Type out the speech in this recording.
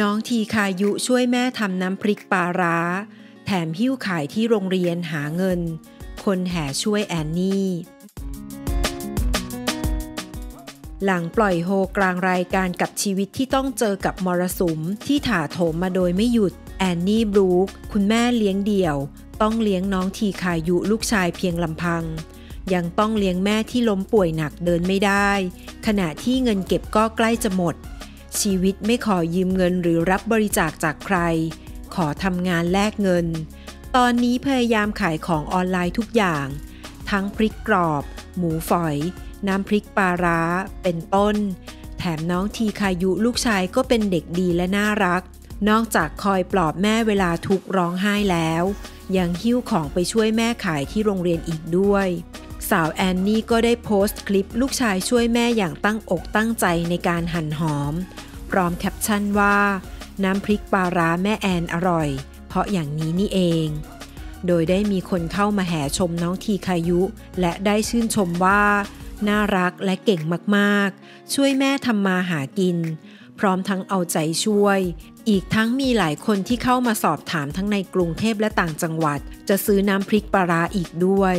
น้องทีคายุช่วยแม่ทำน้ำพริกปลาร้า แถมหิ้วขายที่โรงเรียนหาเงิน คนแห่ช่วยแอนนี่ หลังปล่อยโฮกลางรายการกับชีวิตที่ต้องเจอกับมรสุมที่ถาโถมมาโดยไม่หยุด แอนนี่บรูคคุณแม่เลี้ยงเดี่ยว ต้องเลี้ยงน้องทีคายุลูกชายเพียงลำพัง ยังต้องเลี้ยงแม่ที่ล้มป่วยหนักเดินไม่ได้ ขณะที่เงินเก็บก็ใกล้จะหมด ชีวิตไม่ขอยืมเงินหรือรับบริจาคจากใคร ขอทำงานแลกเงิน ตอนนี้พยายามขายของออนไลน์ทุกอย่าง ทั้งพริกกรอบ หมูฝอย น้ำพริกปลาร้า เป็นต้น แถมน้องทีคายุลูกชายก็เป็นเด็กดีและน่ารัก นอกจากคอยปลอบแม่เวลาทุกร้องไห้แล้ว ยังหิ้วของไปช่วยแม่ขายที่โรงเรียนอีกด้วย สาวแอนนี่ก็ได้โพสต์คลิปลูกชายช่วยแม่อย่างตั้งอกตั้งใจในการหั่นหอม พร้อมแคปชั่นว่า น้ำพริกปลาร้าแม่แอนอร่อย เพราะอย่างนี้นี่เอง โดยได้มีคนเข้ามาแห่ชมน้องทีคายุ และได้ชื่นชมว่า น่ารักและเก่งมากๆ ช่วยแม่ทำมาหากิน พร้อมทั้งเอาใจช่วย อีกทั้งมีหลายคนที่เข้ามาสอบถามทั้งในกรุงเทพและต่างจังหวัด จะซื้อน้ำพริกปลาร้าอีกด้วย